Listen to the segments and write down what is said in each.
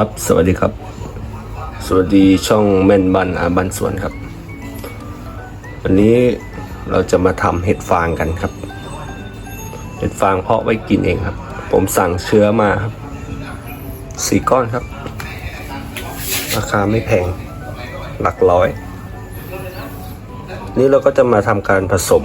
ครับสวัสดีครับ สวัสดีช่องแม่นบันอาบันสวนครับ วันนี้เราจะมาทำเห็ดฟางกันครับ เห็ดฟางเพาะไว้กินเองครับ ผมสั่งเชื้อมาครับสี่ก้อนครับ ราคาไม่แพงหลักร้อย นี่เราก็จะมาทำการผสม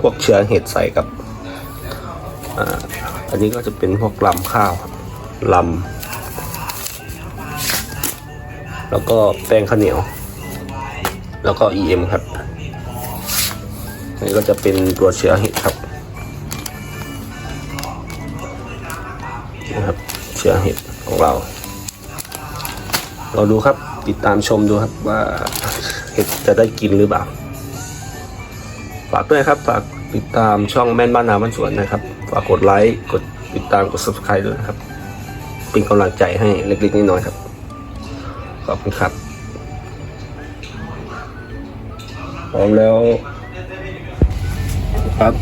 พวกเชื้อเห็ดใส่กับอ,อันนี้ก็จะเป็นพวกลำข้าวลำ แล้วก็แป้งข้าวเหนียว แล้วก็ EM ครับนี่ก็จะเป็นตัวเชื้อเห็ดครับนะครับเชื้อเห็ดของเรา เราดูครับติดตามชมดูครับว่าเห็ดจะได้กินหรือเปล่าฝากด้วยครับฝากติดตามช่องแม่นบ้านนาบ้านสวนนะครับฝากกดไลค์กดติดตามกด subscribe ด้วยนะครับ เป็นกำลังใจให้เล็กๆน้อยๆครับ ขอบคุณครับพร้อมแล้วครับ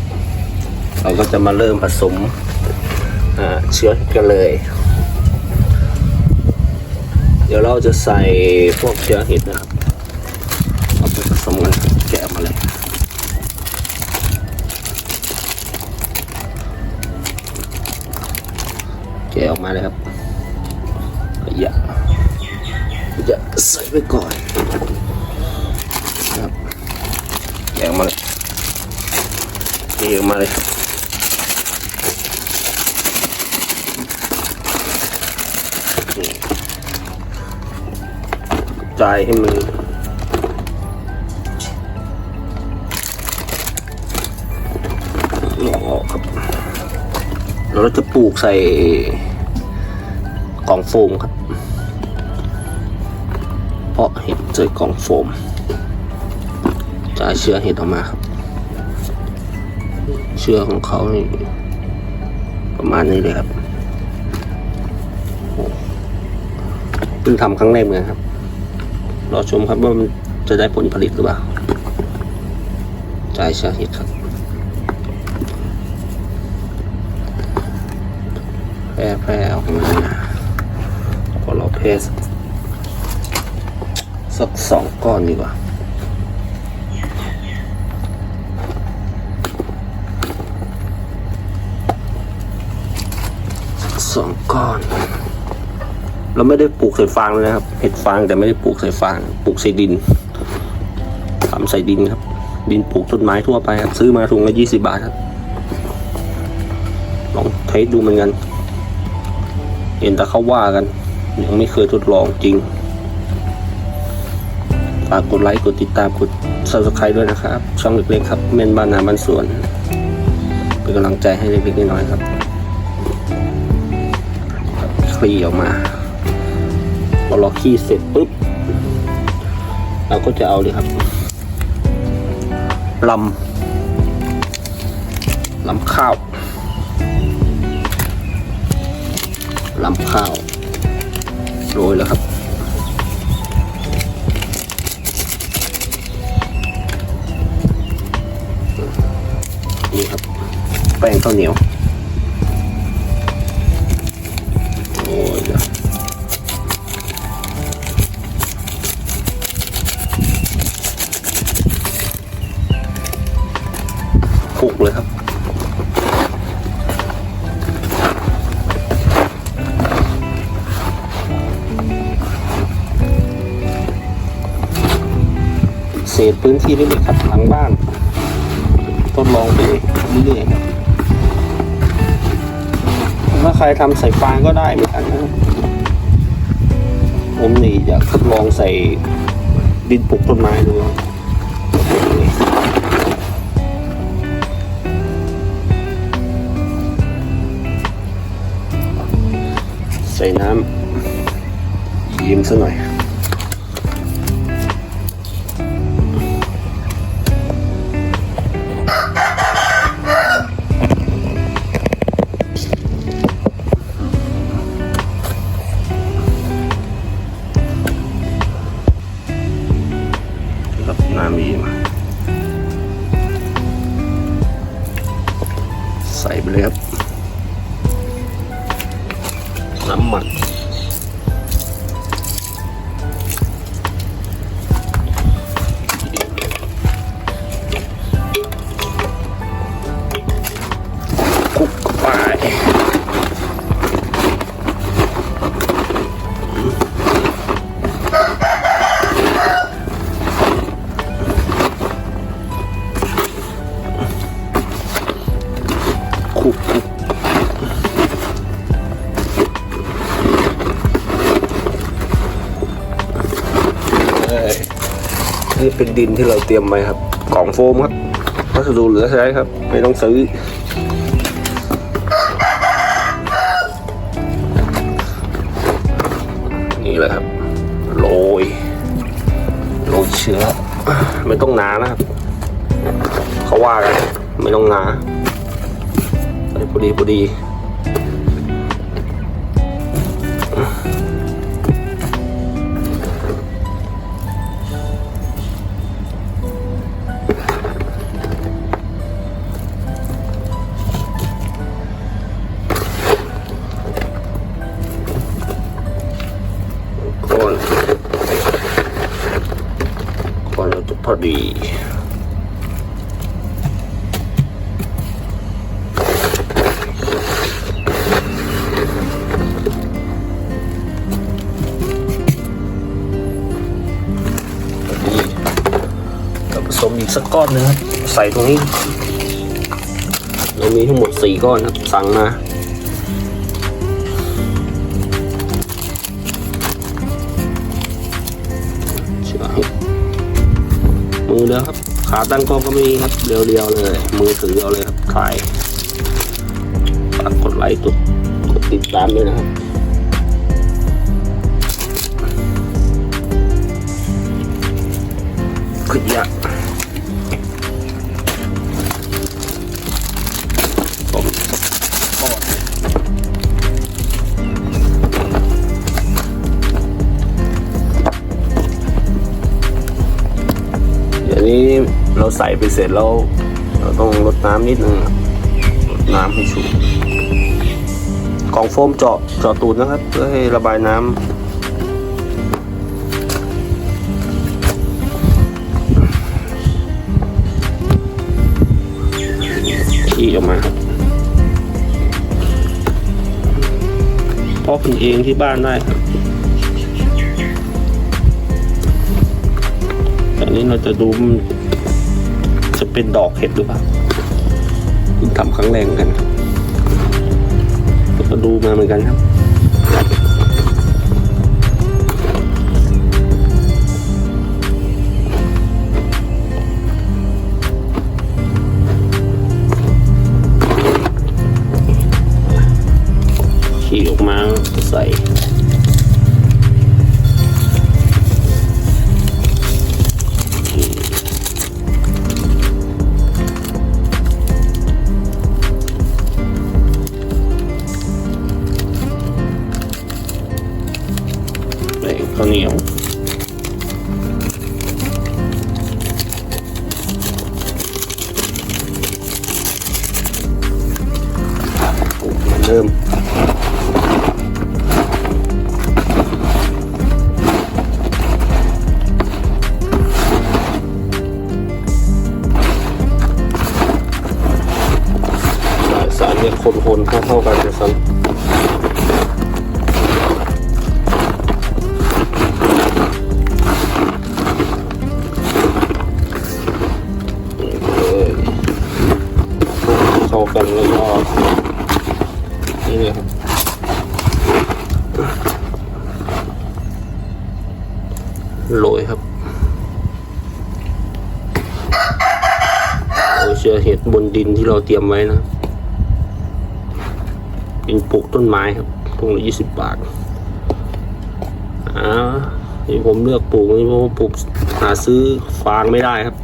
เราก็จะมาเริ่มผสมเชื้อกันเลย เดี๋ยวเราจะใส่พวกเชื้อเห็ดนะครับเอาไปผสมกันแกะมาเลยแกะออกมาเลยครับอย่า จะใส่ไปก่อนครับแยกมาเลยเทออกมาเลยครับจ่ายให้มันหลอกครับ เราจะปลูกใส่กล่องโฟมครับ เพาะเห็ดเจอกล่องโฟมจ่ายเชื้อเห็ดออกมาครับ เชื้อของเขานี่ประมาณนี้เลยครับโอ้เพิ่งทำครั้งแรกเหมือนครับ รอชมครับว่ามันจะได้ผลผลิตหรือเปล่าจ่ายเชื้อเห็ดครับแพร่แพร่ออกมาพอเราแพร่สัก สักสองก้อนดีกว่าสักสองก้อน เราไม่ได้ปลูกใส่ฟางเลยนะครับ เห็ดฟางแต่ไม่ได้ปลูกใส่ฟาง ปลูกใส่ดินทำใส่ดินครับ ดินปลูกต้นไม้ทั่วไปครับ ซื้อมาถุงละยี่สิบาทครับ ลองเทสดูเหมือนกัน เห็นแต่เขาว่ากัน ยังไม่เคยทดลองจริงากกดไลค์กดติดตามกด subscribe ด้วยนะครับ ช่องเล็กๆครับเม่นบ้านนาบ้านสวน เป็นกำลังใจให้เล็กๆน้อยๆครับคลี่ออกมาพอเราขี้เสร็จปุ๊บ เราก็จะเอาเลยครับลำลำข้าวลำข้าวโรยแล้วครับ นี่ครับแป้งข้าวเหนียวโอ้ยเดี๋ยวคลุกเลยครับเศษพื้นที่เล็กๆครับหลังบ้าน ทดลองไปเรื่อยๆครับถ้าใครทำใส่ฟางก็ได้เหมือนกันนะผมนี่อยากทดลองใส่ดินปลูกต้นไม้ดูใส่น้ำยิ้มซะหน่อย ใส่ไปเลยครับ น้ำมัก เป็นดินที่เราเตรียมไว้ครับ กล่องโฟมครับวัสดุเหลือใช้ครับ ไม่ต้องซื้อนี่แหละครับโรยโรยเชื้อ ไม่ต้องหนานะครับ เขาว่ากันไม่ต้องหนาพอดีพอดี อีกสักก้อนหนึงครับใส่ตรงนี้ เรามีทั้งหมดสี่ก้อนครับ สั่งมาเชื่อให้มือเดียวครับ ขาตั้งกล้องก็ไม่มีครับเรียวๆเลย มือถือเอาเลยครับถ่ายฝากกดไลค์กดกดติดตามด้วยนะครับขยะ เราใส่ไปเสร็จแล้วเราต้องลดน้ำนิดนึงลดน้ำให้ชุ่มกล่องโฟมเจาะเจาะตูดนะครับ เพื่อให้ระบายน้ำขี้ออกมาพาะกินเองที่บ้านได้ครับแต่นี้เราจะดูม เป็นดอกเห็ดหรือเปล่าทำครั้งแรกเหมือนกันครับก็ดูมาเหมือนกันครับขี่ออกมาใส่ เดิมสารเนี่ยคนๆเท่าเข้าๆกันจะซ้ำ บนดินที่เราเตรียมไว้นะ เป็นปลูกต้นไม้ครับพวงละยี่สิบบาทอ่าที่ผมเลือกปลูกนี่เพราะว่าปลูกหาซื้อฟางไม่ได้ครับ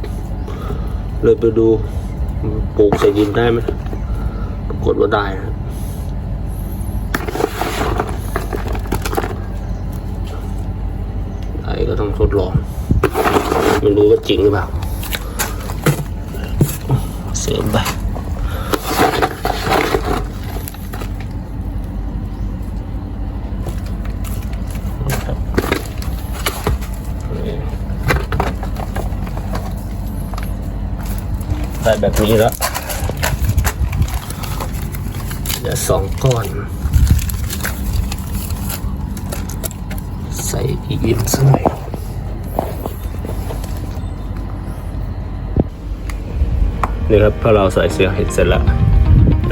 เลยไปดูปลูกใส่ดินได้ไหมปรากฏว่าได้นะครับได้ก็ต้องทดลองไม่รู้ว่าจริงหรือเปล่า เสริมไปได้แบบนี้แล้วเดี๋ยวสองก้อน ใส่อีกยิ้มสักหน่อย นี่ครับพอเราใส่เสื้อเห็ดเสร็จแล้ว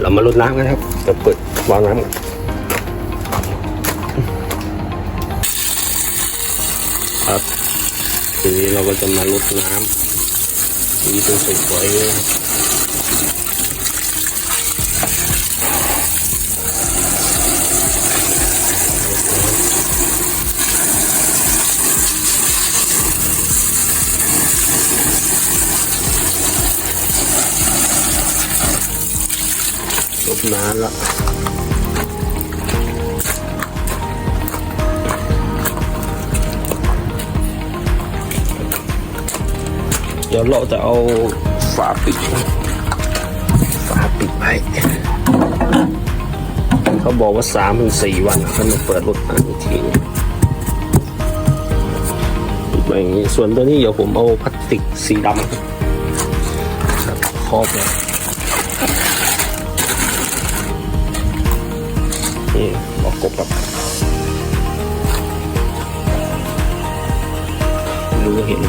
เรามาลดน้ำกันครับจะเปิดวางน้ำกันครับทีนี้เราก็จะมาลดน้ำมีตัวสวยๆเลยครับ ลดน้ำละเดี๋ยวเราจะเอาฝาปิดฝาปิดไว้เขาบอกว่าสามถึงสี่วันเขามาเปิดรถน้ำอีกทีปิดไว้อย่างนี้ส่วนตัวนี้เดี๋ยวผมเอาพลาสติกสีดำครอบไว้นี่ บอกกบกับไม่รู้จะเห็น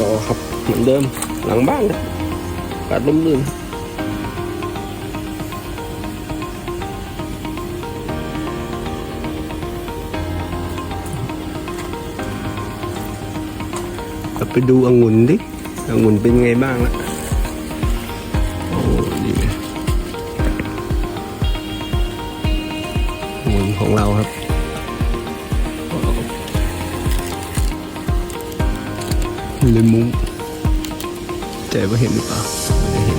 ต่อครับเหมือนเดิมหลังบ้านครับอากาศร่มรื่นไปดูองุ่นดิองุ่นเป็นไงบ้างละโอ้ดีองุ่นของเราครับ อยู่ในมุ้งแต่ว่าเห็นหรือเปล่าไม่ได้เห็น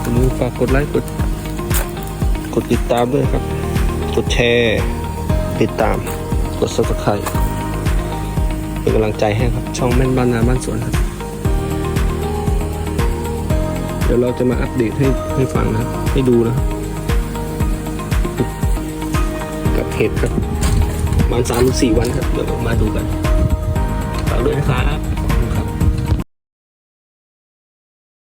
อย่าลืมฝากกดไลค์กด กดติดตามด้วยครับ กดแชร์ ติดตาม กด subscribe เป็นกำลังใจให้ครับ ช่องแม่นบ้านนาบ้านสวนครับ เดี๋ยวเราจะมาอัปเดตให้ให้ฟังนะ ให้ดูนะกับเห็ดครับ ประมาณสามถึงสี่วันครับเดี๋ยวมาดูกันฝากด้วยนะครับ